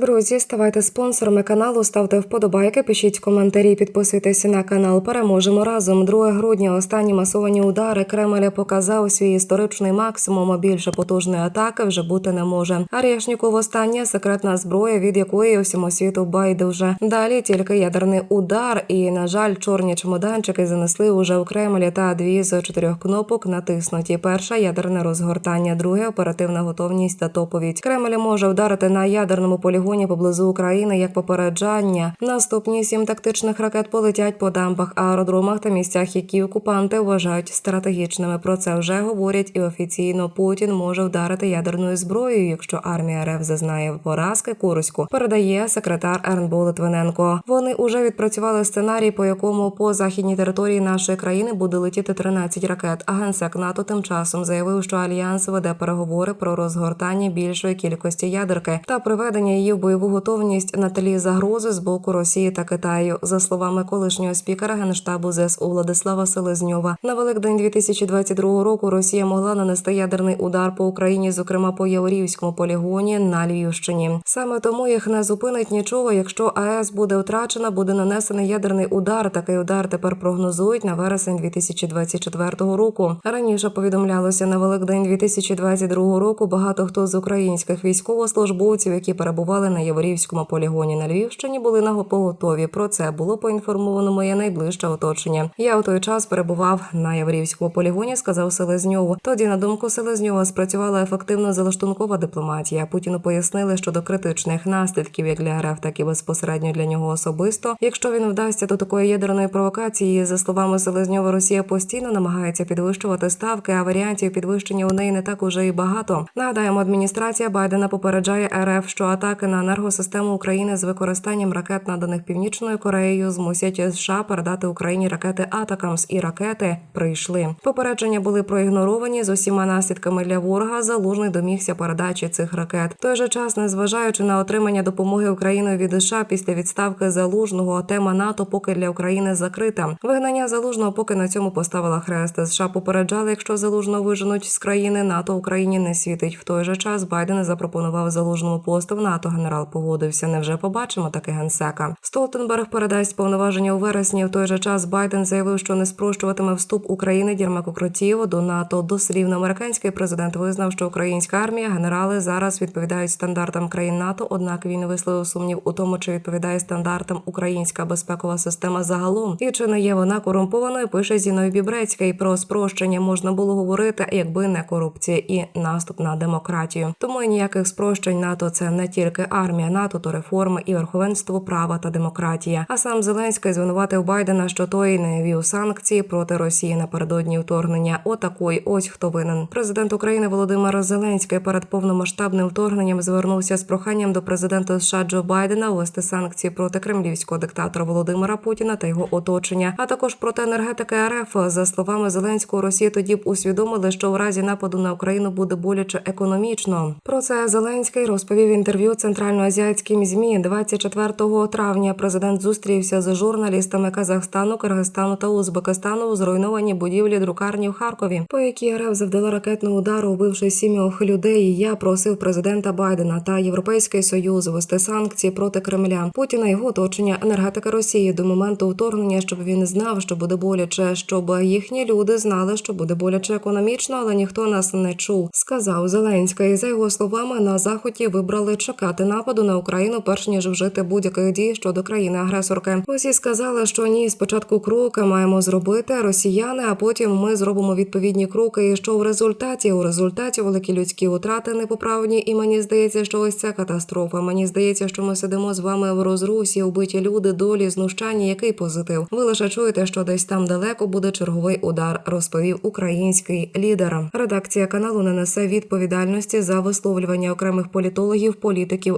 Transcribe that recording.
Друзі, ставайте спонсорами каналу, ставте вподобайки, пишіть коментарі, підписуйтесь на канал. Переможемо разом. 2 грудня. Останні масовані удари Кремля показав свій історичний максимум. Більше потужної атаки вже бути не може. Арєшніков остання секретна зброя, від якої усьому світу байдуже. Далі тільки ядерний удар, і на жаль, чорні чемоданчики занесли уже у Кремлі та дві з чотирьох кнопок натиснуті. Перша ядерне розгортання, друге оперативна готовність та топовідь. Кремль може вдарити на ядерному полігоні поблизу України як попереджання. Наступні сім тактичних ракет полетять по дамбах, аеродромах та місцях, які окупанти вважають стратегічними. Про це вже говорять і офіційно Путін може вдарити ядерною зброєю, якщо армія РФ зазнає поразки Курську. Передає секретар РНБО Литвиненко. Вони уже відпрацювали сценарій, по якому по західній території нашої країни буде летіти 13 ракет. А генсек НАТО тим часом заявив, що альянс веде переговори про розгортання більшої кількості ядерки та приведення її бойову готовність на тлі загрози з боку Росії та Китаю. За словами колишнього спікера генштабу ЗСУ Владислава Селезньова, на Великдень 2022 року Росія могла нанести ядерний удар по Україні, зокрема по Яворівському полігоні на Львівщині. Саме тому їх не зупинить нічого. Якщо АЕС буде втрачена, буде нанесений ядерний удар. Такий удар тепер прогнозують на вересень 2024 року. Раніше повідомлялося на Великдень 2022 року. Багато хто з українських військовослужбовців, які перебували на Яворівському полігоні на Львівщині, були на поготові. Про це було поінформовано моє найближче оточення. Я у той час перебував на Яворівському полігоні, сказав Селезньов. Тоді, на думку Селезньова, спрацювала ефективно залаштункова дипломатія. Путіну пояснили, що до критичних наслідків як для РФ, так і безпосередньо для нього особисто. Якщо він вдасться до такої ядерної провокації, за словами Селезньова, Росія постійно намагається підвищувати ставки, а варіантів підвищення у неї не так уже і багато. Нагадаємо, адміністрація Байдена попереджає РФ, що атаки на енергосистему України з використанням ракет, наданих Північною Кореєю, змусять США передати Україні ракети Атакамс і ракети прийшли. Попередження були проігноровані з усіма наслідками для ворога. Залужний домігся передачі цих ракет. В той же час, незважаючи на отримання допомоги Україною від США після відставки залужного, тема НАТО поки для України закрита. Вигнання залужного поки на цьому поставила хрест. США попереджали, якщо залужного виженуть з країни, НАТО Україні не світить. В той же час Байден запропонував залужному посту в НАТО. Генерал погодився. Невже побачимо таке генсека? Столтенберг передасть повноваження у вересні. В той же час Байден заявив, що не спрощуватиме вступ України Дірмаку Кротієву до НАТО. Дослівно американський президент визнав, що українська армія, генерали зараз відповідають стандартам країн НАТО. Однак він висловив сумнів у тому, чи відповідає стандартам українська безпекова система загалом, і чи не є вона корумпованою. Пише Зіною Бібрецький. Про спрощення можна було говорити, якби не корупція і наступ на демократію. Тому ніяких спрощень НАТО це не тільки армія НАТО, то реформи і верховенство права та демократія. А сам Зеленський звинуватив Байдена, що той не вів санкції проти Росії напередодні вторгнення. Отакої ось хто винен. Президент України Володимир Зеленський перед повномасштабним вторгненням звернувся з проханням до президента США Джо Байдена ввести санкції проти кремлівського диктатора Володимира Путіна та його оточення, а також проти енергетики РФ. За словами Зеленського, Росія тоді б усвідомили, що в разі нападу на Україну буде боляче економічно. Про це Зеленський розповів інтерв'ю центральноазіатським змі 24 травня. Президент зустрівся з журналістами Казахстану, Киргизстану та Узбекистану у зруйнованій будівлі друкарні в Харкові, по якій РФ завдала ракетного удару, вбивши сім'ох людей. Я просив президента Байдена та Європейський Союз ввести санкції проти Кремля. Путіна його оточення енергетика Росії до моменту вторгнення, щоб він знав, що буде боляче, щоб їхні люди знали, що буде боляче економічно, але ніхто нас не чув. Сказав Зеленський. За його словами, на заході вибрали чекати нападу на Україну, перш ніж вжити будь-яких дій щодо країни-агресорки. Усі сказали, що ні, спочатку кроки маємо зробити росіяни, а потім ми зробимо відповідні кроки. І що в результаті у результаті великі людські втрати непоправні, і мені здається, що ось це катастрофа. Мені здається, що ми сидимо з вами в розрусі, убиті люди, долі, знущання. Який позитив? Ви лише чуєте, що десь там далеко буде черговий удар, розповів український лідер. Редакція каналу не несе відповідальності за висловлювання окремих політологів, політиків,